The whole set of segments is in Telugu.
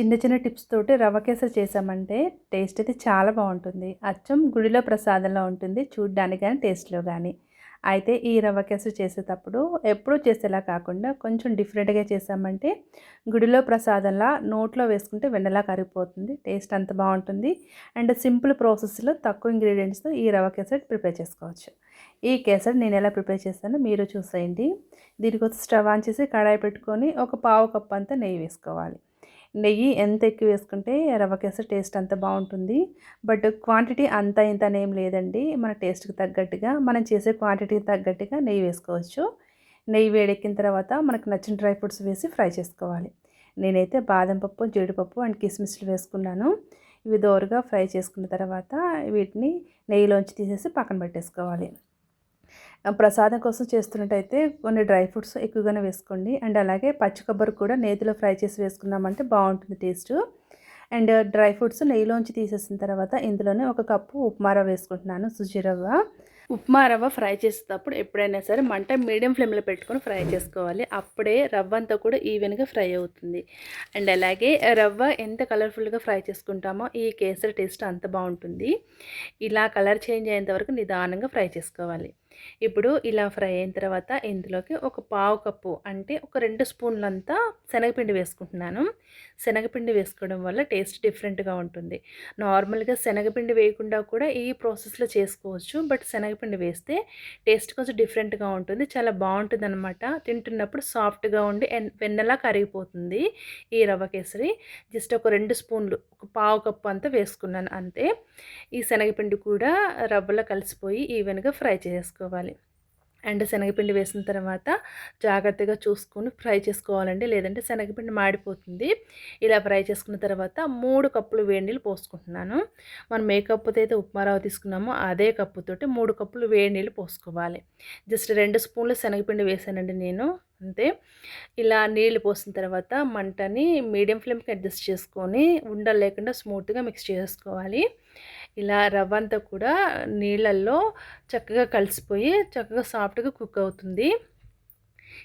చిన్న చిన్న టిప్స్ తోటి రవ్వ కేసరి చేసామంటే టేస్ట్ అయితే చాలా బాగుంటుంది. అచ్చం గుడిలో ప్రసాదంలో ఉంటుంది. చూడ్డానికి కానీ టేస్ట్లో కానీ అయితే ఈ రవ్వ కేసరి చేసేటప్పుడు ఎప్పుడూ చేసేలా కాకుండా కొంచెం డిఫరెంట్గా చేసామంటే గుడిలో ప్రసాదంలా నోట్లో వేసుకుంటే వెన్నలా కరిగిపోతుంది. టేస్ట్ అంత బాగుంటుంది. అండ్ సింపుల్ ప్రాసెస్లో తక్కువ ఇంగ్రీడియంట్స్తో ఈ రవ్వ కేసరి ప్రిపేర్ చేసుకోవచ్చు. ఈ కేసరి నేను ఎలా ప్రిపేర్ చేస్తానో మీరు చూసేయండి. దీనికోసం స్టవ్ ఆన్ చేసి కడాయి పెట్టుకొని ఒక పావు కప్పు అంతా నెయ్యి వేసుకోవాలి. నెయ్యి ఎంత ఎక్కువ వేసుకుంటే రవ్వ కేసరి టేస్ట్ అంత బాగుంటుంది. బట్ క్వాంటిటీ అంత ఇంత ఏం లేదండి. మన టేస్ట్కి తగ్గట్టుగా మనం చేసే క్వాంటిటీకి తగ్గట్టుగా నెయ్యి వేసుకోవచ్చు. నెయ్యి వేడెక్కిన తర్వాత మనకు నచ్చిన డ్రై ఫ్రూట్స్ వేసి ఫ్రై చేసుకోవాలి. నేనైతే బాదం పప్పు జీడిపప్పు అండ్ కిస్మిస్లు వేసుకున్నాను. ఇవి దోరగా ఫ్రై చేసుకున్న తర్వాత వీటిని నెయ్యిలోంచి తీసేసి పక్కన పెట్టేసుకోవాలి. ప్రసాదం కోసం చేస్తున్నట్టయితే కొన్ని డ్రై ఫ్రూట్స్ ఎక్కువగానే వేసుకోండి. అండ్ అలాగే పచ్చి కొబ్బరి కూడా నేతిలో ఫ్రై చేసి వేసుకున్నామంటే బాగుంటుంది టేస్ట్. అండ్ డ్రై ఫ్రూట్స్ నెయ్యిలోంచి తీసేసిన తర్వాత ఇందులోనే ఒక కప్పు ఉప్మా రవ్వ వేసుకుంటున్నాను సుజీ రవ్వ. ఉప్మా రవ్వ ఫ్రై చేసేటప్పుడు ఎప్పుడైనా సరే మంట మీడియం ఫ్లేమ్లో పెట్టుకొని ఫ్రై చేసుకోవాలి. అప్పుడే రవ్వ అంతా కూడా ఈవెన్గా ఫ్రై అవుతుంది. అండ్ అలాగే రవ్వ ఎంత కలర్ఫుల్గా ఫ్రై చేసుకుంటామో ఈ కేసరి టేస్ట్ అంత బాగుంటుంది. ఇలా కలర్ చేంజ్ అయ్యేంత వరకు నిదానంగా ఫ్రై చేసుకోవాలి. ఇప్పుడు ఇలా ఫ్రై అయిన తర్వాత ఇందులోకి ఒక పావు కప్పు అంటే ఒక రెండు స్పూన్లంతా శనగపిండి వేసుకుంటున్నాను. శనగపిండి వేసుకోవడం వల్ల టేస్ట్ డిఫరెంట్గా ఉంటుంది. నార్మల్గా శనగపిండి వేయకుండా కూడా ఈ ప్రాసెస్లో చేసుకోవచ్చు. బట్ శనగపిండి వేస్తే టేస్ట్ కొంచెం డిఫరెంట్గా ఉంటుంది. చాలా బాగుంటుంది అనమాట తింటున్నప్పుడు సాఫ్ట్గా ఉండి వెన్నలా కరిగిపోతుంది ఈ రవ్వ కేసరి. జస్ట్ ఒక రెండు స్పూన్లు ఒక పావు కప్పు అంతా వేసుకున్నాను అంతే. ఈ శనగపిండి కూడా రవ్వలో కలిసిపోయి ఈవెన్గా ఫ్రై చేసుకోవాలి అండ్ శనగపిండి వేసిన తర్వాత జాగ్రత్తగా చూసుకొని ఫ్రై చేసుకోవాలండి. లేదంటే శనగపిండి మాడిపోతుంది. ఇలా ఫ్రై చేసుకున్న తర్వాత మూడు కప్పులు వేడి నీళ్ళు పోసుకుంటున్నాను. మనం ఏ కప్పుతో అయితే ఉప్మారావు తీసుకున్నామో అదే కప్పుతోటి మూడు కప్పులు వేడి నీళ్ళు పోసుకోవాలి. జస్ట్ రెండు స్పూన్లు శనగపిండి వేసానండి నేను. అంతే. ఇలా నీళ్ళు పోసిన తర్వాత మంటని మీడియం ఫ్లేమ్కి అడ్జస్ట్ చేసుకొని ఉండలు లేకుండా స్మూత్గా మిక్స్ చేసుకోవాలి. ఇలా రవ్వ అంతా కూడా నీళ్ళల్లో చక్కగా కలిసిపోయి చక్కగా సాఫ్ట్గా కుక్ అవుతుంది.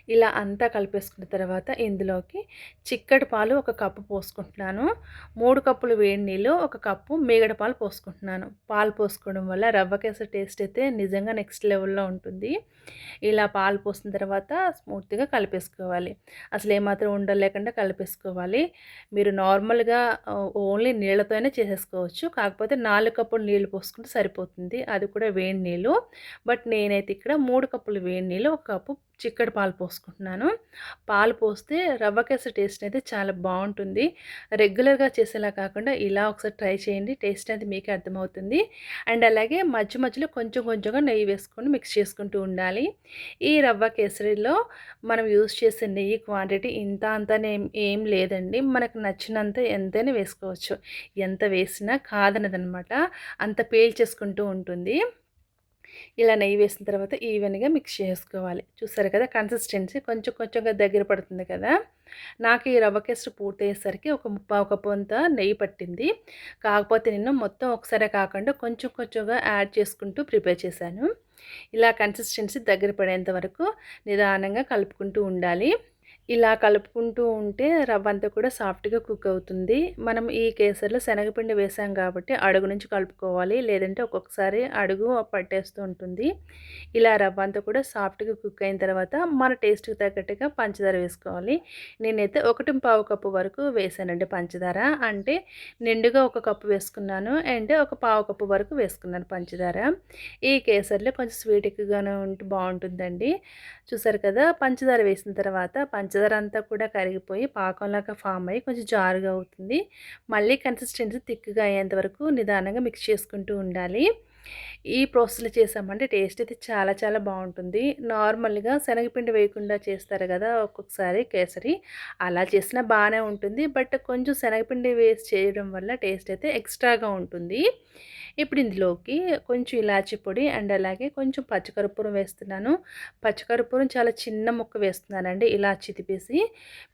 ఇలా అంతా కలిపేసుకున్న తర్వాత ఇందులోకి చిక్కటి పాలు ఒక కప్పు పోసుకుంటున్నాను. మూడు కప్పులు వేడి నీళ్ళు ఒక కప్పు మేగడ పాలు పోసుకుంటున్నాను. పాలు పోసుకోవడం వల్ల రవ్వ కేసరి టేస్ట్ అయితే నిజంగా నెక్స్ట్ లెవెల్లో ఉంటుంది. ఇలా పాలు పోసిన తర్వాత స్మూత్గా కలిపేసుకోవాలి. అసలు ఏమాత్రం ఉండలేకుండా కలిపేసుకోవాలి. మీరు నార్మల్గా ఓన్లీ నీళ్ళతోనే చేసేసుకోవచ్చు. కాకపోతే నాలుగు కప్పులు నీళ్ళు పోసుకుంటే సరిపోతుంది. అది కూడా వేడి నీళ్ళు. బట్ నేనైతే ఇక్కడ మూడు కప్పులు వేడి నీళ్ళు ఒక కప్పు చిక్కటి పాలు పోసుకుంటున్నాను. పాలు పోస్తే రవ్వ కేసరి టేస్ట్ అయితే చాలా బాగుంటుంది. రెగ్యులర్గా చేసేలా కాకుండా ఇలా ఒకసారి ట్రై చేయండి టేస్ట్ అయితే మీకే అర్థమవుతుంది. అండ్ అలాగే మధ్య మధ్యలో కొంచెం కొంచెంగా నెయ్యి వేసుకొని మిక్స్ చేసుకుంటూ ఉండాలి. ఈ రవ్వ కేసరిలో మనం యూస్ చేసే నెయ్యి క్వాంటిటీ ఇంత అంతనే ఏం లేదండి. మనకు నచ్చినంత ఎంతైనా వేసుకోవచ్చు. ఎంత వేసినా కాదనదనమాట. అంత పేల్చేసుకుంటూ ఉంటుంది. ఇలా నెయ్యి వేసిన తర్వాత ఈవెన్గా మిక్స్ చేసుకోవాలి. చూసారు కదా కన్సిస్టెన్సీ కొంచెం కొంచెంగా దగ్గర పడుతుంది కదా. నాకు ఈ రవ్వ కేసరి పూర్తయ్యేసరికి ఒక ముప్పావు కప్పు అంతా నెయ్యి పట్టింది. కాకపోతే నేను మొత్తం ఒకసారి కాకుండా కొంచెం కొంచెంగా యాడ్ చేసుకుంటూ ప్రిపేర్ చేశాను. ఇలా కన్సిస్టెన్సీ దగ్గర పడేంత వరకు నిదానంగా కలుపుకుంటూ ఉండాలి. ఇలా కలుపుకుంటూ ఉంటే రవ్వ అంతా కూడా సాఫ్ట్గా కుక్ అవుతుంది. మనం ఈ కేసరిలో శనగపిండి వేసాం కాబట్టి అడుగు నుంచి కలుపుకోవాలి. లేదంటే ఒక్కొక్కసారి అడుగు పట్టేస్తూ ఉంటుంది. ఇలా రవ్వ అంతా కూడా సాఫ్ట్గా కుక్ అయిన తర్వాత మన టేస్ట్కి తగ్గట్టుగా పంచదార వేసుకోవాలి. నేనైతే ఒకటి పావు కప్పు వరకు వేసానండి పంచదార. అంటే నిండుగా ఒక కప్పు వేసుకున్నాను. అండ్ ఒక పావు కప్పు వరకు వేసుకున్నాను పంచదార. ఈ కేసరిలో కొంచెం స్వీట్ ఎక్కువగానే ఉంటే బాగుంటుందండి. చూసారు కదా పంచదార వేసిన తర్వాత పంచ పంచదార అంతా కూడా కరిగిపోయి పాకంలాగా ఫామ్ అయ్యి కొంచెం జారుగా అవుతుంది. మళ్ళీ కన్సిస్టెన్సీ థిక్గా అయ్యేంత వరకు నిదానంగా మిక్స్ చేసుకుంటూ ఉండాలి. ఈ ప్రాసెస్లో చేసామంటే టేస్ట్ అయితే చాలా చాలా బాగుంటుంది. నార్మల్గా శనగపిండి వేయకుండా చేస్తారు కదా ఒక్కొక్కసారి కేసరి. అలా చేసినా బాగానే ఉంటుంది. బట్ కొంచెం శనగపిండి వేసి చేయడం వల్ల టేస్ట్ అయితే ఎక్స్ట్రాగా ఉంటుంది. ఇప్పుడు ఇందులోకి కొంచెం ఇలాచి పొడి అండ్ అలాగే కొంచెం పచ్చికర్పూరం వేస్తున్నాను. పచ్చికర్పూరం చాలా చిన్న ముక్క వేస్తున్నానండి ఇలాచి తిప్పేసి.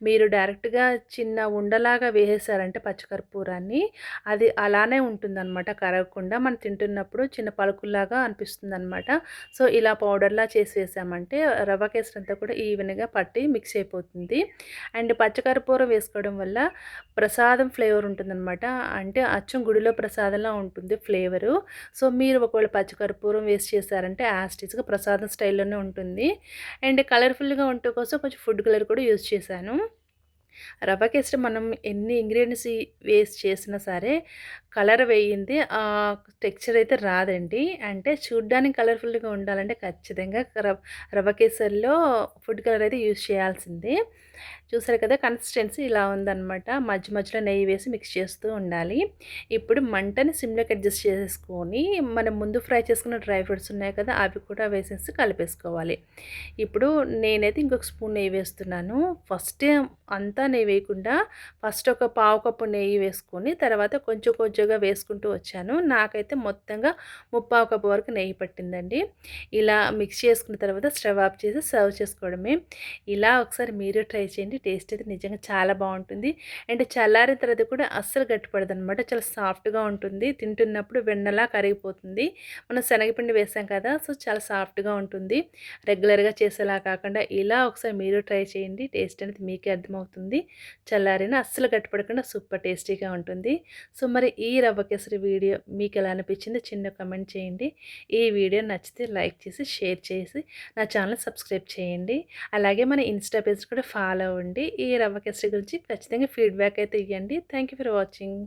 మీరు డైరెక్ట్గా చిన్న ఉండలాగా వేసేసారంటే పచ్చకర్పూరాన్ని అది అలానే ఉంటుందన్నమాట కరగకుండా. మనం తింటున్నప్పుడు చిన్న పలుకుల్లాగా అనిపిస్తుంది అనమాట సో ఇలా పౌడర్లా చేసి వేసామంటే రవ్వ కేసరి అంతా కూడా ఈవెన్గా పట్టి మిక్స్ అయిపోతుంది. అండ్ పచ్చకర్పూరం వేసుకోవడం వల్ల ప్రసాదం ఫ్లేవర్ ఉంటుందన్నమాట. అంటే అచ్చం గుడిలో ప్రసాదంలా ఉంటుంది ఫ్లేవరు. సో మీరు ఒకవేళ పచ్చకర్పూరం వేస్ట్ చేశారంటే యాస్టీస్గా ప్రసాదం స్టైల్లోనే ఉంటుంది. అండ్ కలర్ఫుల్గా ఉంటే కోసం కొంచెం ఫుడ్ కలర్ కూడా యూజ్ చేశాను. రవ్వ కేసరి మనం ఎన్ని ఇంగ్రీడియంట్స్ వేస్ట్ చేసినా సరే కలర్ వేయింది. ఆ టెక్స్చర్ అయితే రాదండి. అంటే చూడ్డానికి కలర్ఫుల్గా ఉండాలంటే ఖచ్చితంగా రవ్వ కేసరిలో ఫుడ్ కలర్ అయితే యూజ్ చేయాల్సిందే. చూసారు కదా కన్సిస్టెన్సీ ఇలా ఉందన్నమాట. మధ్య మధ్యలో నెయ్యి వేసి మిక్స్ చేస్తూ ఉండాలి. ఇప్పుడు మంటని సిమ్లోకి అడ్జస్ట్ చేసుకొని మనం ముందు ఫ్రై చేసుకున్న డ్రై ఫ్రూట్స్ ఉన్నాయి కదా అవి కూడా వేసేసి కలిపేసుకోవాలి. ఇప్పుడు నేనైతే ఇంకొక స్పూన్ నెయ్యి వేస్తున్నాను. ఫస్ట్ అంతా నెయ్యి వేయకుండా ఫస్ట్ ఒక పావు కప్పు నెయ్యి వేసుకొని తర్వాత కొంచెం కొంచెం కొంచెంగా వేసుకుంటూ వచ్చాను. నాకైతే మొత్తంగా ముప్పావు కప్పు వరకు నెయ్యి పట్టిందండి. ఇలా మిక్స్ చేసుకున్న తర్వాత స్టవ్ ఆఫ్ చేసి సర్వ్ చేసుకోవడమే. ఇలా ఒకసారి మీరు ట్రై చేయండి. టేస్ట్ అయితే నిజంగా చాలా బాగుంటుంది. అండ్ చల్లారిన తర్వాత కూడా అస్సలు గట్టిపడదు అనమాట చాలా సాఫ్ట్గా ఉంటుంది. తింటున్నప్పుడు వెన్నలా కరిగిపోతుంది. మనం శనగపిండి వేసాం కదా సో చాలా సాఫ్ట్గా ఉంటుంది. రెగ్యులర్గా చేసేలా కాకుండా ఇలా ఒకసారి మీరు ట్రై చేయండి. టేస్ట్ అనేది మీకే అర్థమవుతుంది. చల్లారిన అస్సలు గట్టిపడకుండా సూపర్ టేస్టీగా ఉంటుంది. సో మరి ఈ ఈ రవ్వ కేసరి వీడియో మీకు ఎలా అనిపించిందో చిన్న కమెంట్ చేయండి. ఈ వీడియో నచ్చితే లైక్ చేసి షేర్ చేసి నా ఛానల్ సబ్స్క్రైబ్ చేయండి. అలాగే మన ఇన్స్టా పేజ్ కూడా ఫాలో అవ్వండి. ఈ రవ్వ కేసరి గురించి ఖచ్చితంగా ఫీడ్బ్యాక్ అయితే ఇవ్వండి. Thank for watching.